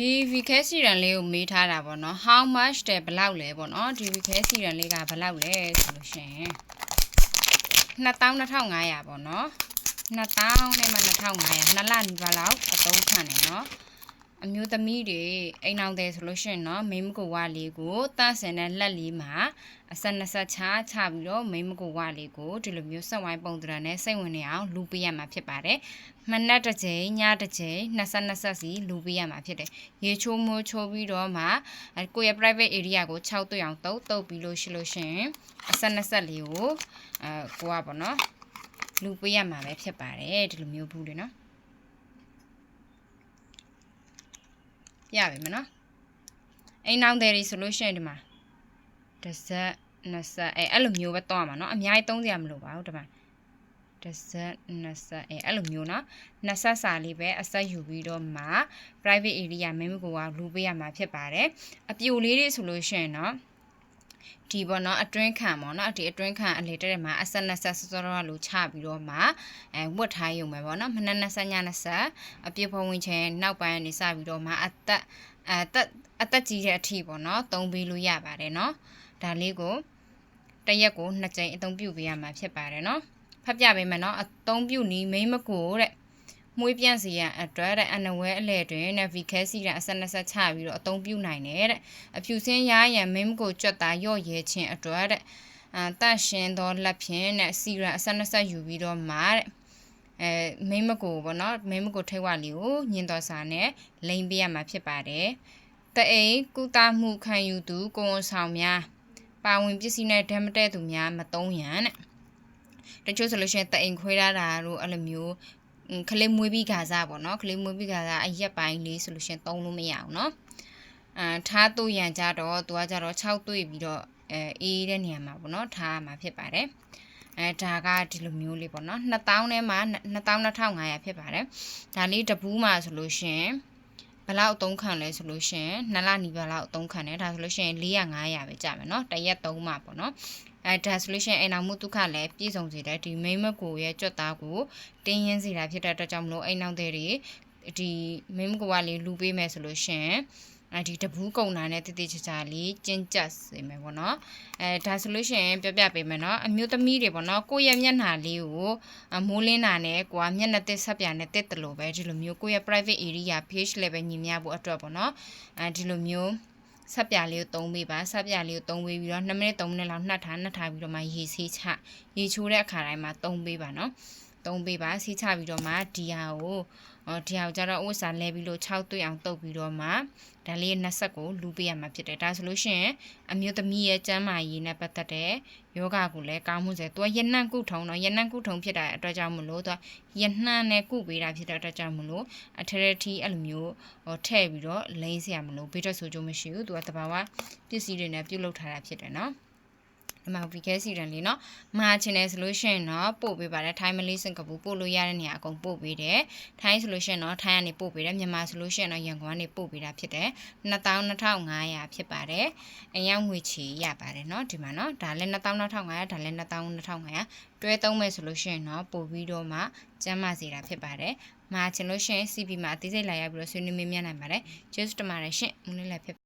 ဒီ VK စီရန်လေးကိုမေးထားတာပေါ့နော် how much တဲ့ဘယ်လောက်လဲပေါ့နော်ဒီ VK စီရန်လေးကဘယ်လောက်လဲဆိုလို့ရှိရင်22,500ပေါ့နော်2000နဲ့မှ2500နှစ်လနီးပါးလောက်အသုံးခံတယ်နော် အမျိုးသမီးတွေအိမ်အောင်တယ်ဆိုလို့ရှိရင်တော့မိန်းမကိုဝလေးကိုတန့်စင်တဲ့လက်လေးမှာအဆက်နှစ်ဆက်ချချပြီးတော့မိန်းမကိုဝလေးကိုဒီလိုမျိုးဆက်ဝိုင်းပုံသဏ္ဍာန်နဲ့စိတ်ဝင်နေအောင်လူပေးရမှာဖြစ်ပါတယ်မနက်တစ်ချိန်ညတစ်ချိန်နှစ်ဆက်နှစ်ဆက်စီလူပေးရမှာဖြစ်တယ်ရေချိုးမိုးချိုးပြီးတော့မှအဲကိုယ့်ရဲ့ private area ကို6တွေ့အောင်တုပ်တုပ်ပြီးလို့ရှိလို့ရှိရင်အဆက်နှစ်ဆက်လေးကိုအဲကိုကပေါ့နော်လူပေးရမှာပဲဖြစ်ပါတယ်ဒီလိုမျိုးဘူးလေနော် ပြပေးမယ်နော်အိမ်နောက်တယ်တွေဆိုလို့ရှိရင်ဒီမှာတစ်စက်နှစ်စက်အဲအဲ့လိုမျိုးပဲတောင်းရမှာနော်အများကြီးသုံးစရာမလိုပါဘူးဒီမှာတစ်စက်နှစ်စက်အဲအဲ့လိုမျိုးနော်နှစ်စက်စာလေးပဲအဆက်ယူပြီးတော့မှ private area မိမိကိုကလူပေးရမှာဖြစ်ပါတယ်အပြိုလေးတွေဆိုလို့ရှိရင်နော် ဒီပေါ့နော်အတွင်းခံပေါ့နော်ဒီအတွင်းခံအလေတက်တဲ့မှာအဆက်နှစ်ဆက်စောစောတော့လို့ချပြီးတော့မှအဲဝတ်ထားရုံပဲပေါ့နော်မနက်နှစ်ဆက်ညနှစ်ဆက်အပြည့်ဖုံဝင်ချင်နောက်ပိုင်းနေစပြီးတော့မှအသက်အသက်အသက်ကြီးတဲ့အထိပေါ့နော်သုံးပေးလို့ရပါတယ်နော်ဒါလေးကိုတရက်ကိုနှစ်ကြိမ်အသုံးပြုပေးရမှာဖြစ်ပါတယ်နော်ဖတ်ပြပေးမယ်နော်အသုံးပြုနီးမိမ့်မကိုတဲ့ မွေးပြန့်စီရန်အတွက်တဲ့အနဝဲအလဲတွင်နဲ့ဗီခဲစီရန်အဆက်နှစ်ဆက်ချပြီးတော့အသုံးပြုနိုင်တယ်တဲ့အဖြူစင်းရရန်မိမ့်ကိုကြွက်တာရော့ရဲခြင်းအတွက်တဲ့အာတန့်ရှင်သောလက်ဖြင့်နဲ့စီရန်အဆက်နှစ်ဆက်ယူပြီးတော့မှတဲ့အဲမိမကိုပေါ့နော်မိမကိုထိတ်ဝလေးကိုညင်တော်စာနဲ့လိမ့်ပေးရမှာဖြစ်ပါတယ်တအိမ်ကုသမှုခံယူသူကိုဝန်ဆောင်များပါဝင်ပစ္စည်းနဲ့ဓာတ်မတဲ့သူများမတုံးရန်တဲ့တချို့ဆိုလို့ရှိရင်တအိမ်ခွေးရတာတို့အဲ့လိုမျိုး ခလေးမွေးပြီးခါစားပေါ့နော်ခလေးမွေးပြီးခါစားအရက်ပိုင်းလေးဆိုလို့ရှိရင်တုံးလို့မရအောင်နော်အာထားသူ့ရန်ကြတော့သူကကြတော့6တွေ့ပြီးတော့အဲအေးတဲ့နေရာမှာပေါ့နော်ထားရမှာဖြစ်ပါတယ်အဲဒါကဒီလိုမျိုးလေးပေါ့နော်2000ထဲမှာ22,500ဖြစ်ပါတယ်ဒါလေးတပူးမှာဆိုလို့ရှိရင်ဘလောက်အသုံးခံလဲဆိုလို့ရှိရင်2လနီးပါးလောက်အသုံးခံတယ်ဒါဆိုလို့ရှိရင်400 500ပဲကြာမယ်เนาะတရက်3မှာပေါ့เนาะ အဲဒါဆိုလို့ရှိရင်အိမ်အောင်မှုဒုက္ခလည်းပြည့်စုံစေတယ်ဒီမိမကိုရဲ့ကြွက်သားကိုတင်းရင်းစေတာဖြစ်တဲ့အတွက်ကြောင့်မလို့အိမ်အောင်တဲ့တွေဒီမိမကိုကလေးလူပေးမယ်ဆိုလို့ရှိရင်အဲဒီတဘူးကုံတာနဲ့တတိချာချာလေးကျင်းကျက်စေမယ်ပေါ့နော်အဲဒါဆိုလို့ရှိရင်ပြပြပေးမယ်နော်အမျိုးသမီးတွေပေါ့နော်ကိုယ့်ရဲ့မျက်နှာလေးကိုမိုးလင်းတာနဲ့ကိုကမျက်နှာတစ်ဆက်ပြနဲ့တစ်တလို့ပဲဒီလိုမျိုးကိုယ့်ရဲ့ private area page level ညီမျှဖို့အတွက်ပေါ့နော်အဲဒီလိုမျိုး ဆက်ပြလေးကိုသုံးပေးပါဆက်ပြလေးကိုသုံးပေးပြီးတော့2မိနစ်3မိနစ်လောက်နှက်ထားနှက်ထားပြီးတော့မှရေဆေးချရေချိုးတဲ့အခါတိုင်းမှာသုံးပေးပါနော် သုံးပေးပါဆေးချပြီးတော့မှဒီဟာကိုအော်ဒီဟာကိုကျတော့ဥစ္စာလဲပြီးလို့6တွေ့အောင်တုပ်ပြီးတော့မှဒါလေးရဲ့နှက်ဆက်ကိုလူပေးရမှာဖြစ်တယ်ဒါဆိုလို့ရှိရင်အမျိုးသမီးရဲ့ကျန်းမာရေးနဲ့ပတ်သက်တဲ့ယောဂကိုလည်းကောင်းမှုစေသူကယနှံ့ကုထုံတော့ယနှံ့ကုထုံဖြစ်တာအတွက်ကြောင့်မလို့သူကယနှံ့နဲ့ကုပေးတာဖြစ်တဲ့အတွက်ကြောင့်မလို့အထရက်တီအဲ့လိုမျိုးဟိုထည့်ပြီးတော့လိမ့်စရာမလို့ဘေးထွက်ဆိုကြမရှိဘူးသူကတဘာဝပစ္စည်းတွေနဲ့ပြုတ်လုပ်ထားတာဖြစ်တယ်နော် ဒီမှာ VK စီရန်လေးเนาะမှာချင်တယ်ဆိုလို့ရှိရင်เนาะပို့ပေးပါတယ်ထိုင်းမလေးစင်ကာပူပို့လို့ရတဲ့နေရာအကုန်ပို့ပေးတယ်ထိုင်းဆိုလို့ရှိရင်เนาะထိုင်းကနေပို့ပေးတယ်မြန်မာဆိုလို့ရှိရင်เนาะရန်ကုန်ကနေပို့ပေးတာဖြစ်တယ်22,500ဖြစ်ပါတယ်အရောက်ငွေချီရပါတယ်เนาะဒီမှာเนาะဒါလည်း22,500ဒါလည်း22,500တွဲသုံးမယ်ဆိုလို့ရှိရင်เนาะပို့ပြီးတော့မှကျမ်းမာစေတာဖြစ်ပါတယ်မှာချင်လို့ရှိရင် CP မှာအသေးစိတ်လာရပြီးတော့ဆွေးနွေးမေးမြန်းနိုင်ပါတယ်ကျေးဇူးတင်ပါတယ်ရှင်မွန်းလေးလည်းဖြစ်